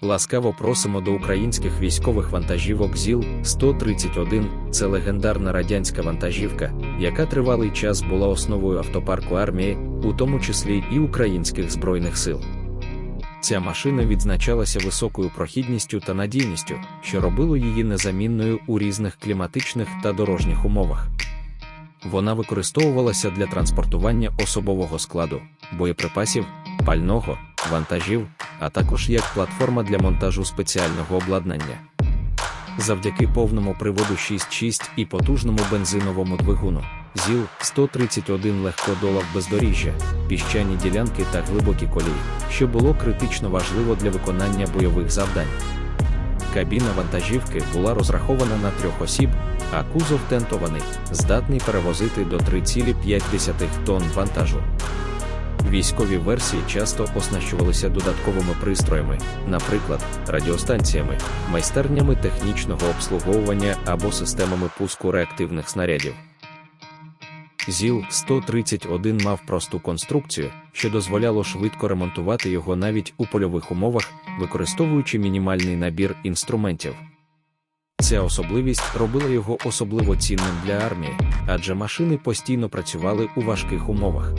Ласкаво просимо до українських військових вантажівок ЗІЛ-131. Це легендарна радянська вантажівка, яка тривалий час була основою автопарку армії, у тому числі і українських збройних сил. Ця машина відзначалася високою прохідністю та надійністю, що робило її незамінною у різних кліматичних та дорожніх умовах. Вона використовувалася для транспортування особового складу, боєприпасів, пального, вантажів, а також як платформа для монтажу спеціального обладнання. Завдяки повному приводу 6.6 і потужному бензиновому двигуну, ЗІЛ-131 легко долав бездоріжжя, піщані ділянки та глибокі колії, що було критично важливо для виконання бойових завдань. Кабіна вантажівки була розрахована на трьох осіб, а кузов тентований, здатний перевозити до 3,5 тонн вантажу. Військові версії часто оснащувалися додатковими пристроями, наприклад, радіостанціями, майстернями технічного обслуговування або системами пуску реактивних снарядів. ЗІЛ-131 мав просту конструкцію, що дозволяло швидко ремонтувати його навіть у польових умовах, використовуючи мінімальний набір інструментів. Ця особливість робила його особливо цінним для армії, адже машини постійно працювали у важких умовах.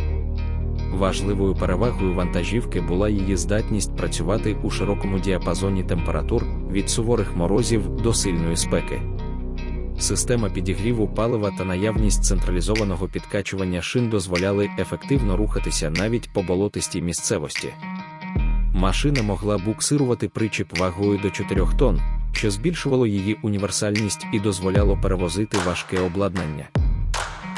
Важливою перевагою вантажівки була її здатність працювати у широкому діапазоні температур від суворих морозів до сильної спеки. Система підігріву палива та наявність централізованого підкачування шин дозволяли ефективно рухатися навіть по болотистій місцевості. Машина могла буксирувати причіп вагою до 4 тонн, що збільшувало її універсальність і дозволяло перевозити важке обладнання.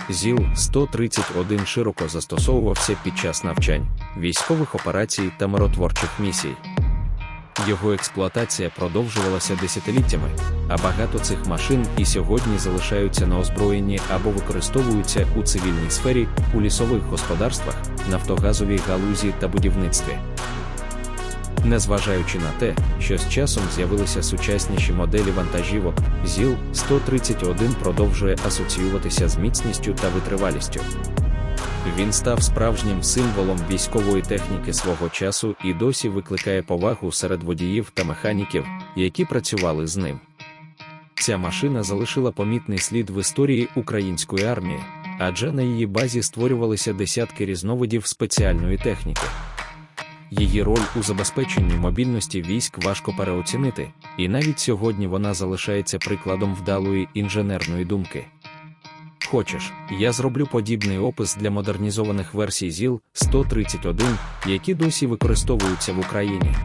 ЗІЛ-131 широко застосовувався під час навчань, військових операцій та миротворчих місій. Його експлуатація продовжувалася десятиліттями, а багато цих машин і сьогодні залишаються на озброєнні або використовуються у цивільній сфері, у лісових господарствах, нафтогазовій галузі та будівництві. Незважаючи на те, що з часом з'явилися сучасніші моделі вантажівок, ЗІЛ-131 продовжує асоціюватися з міцністю та витривалістю. Він став справжнім символом військової техніки свого часу і досі викликає повагу серед водіїв та механіків, які працювали з ним. Ця машина залишила помітний слід в історії української армії, адже на її базі створювалися десятки різновидів спеціальної техніки. Її роль у забезпеченні мобільності військ важко переоцінити, і навіть сьогодні вона залишається прикладом вдалої інженерної думки. Хочеш, я зроблю подібний опис для модернізованих версій ЗІЛ-131, які досі використовуються в Україні.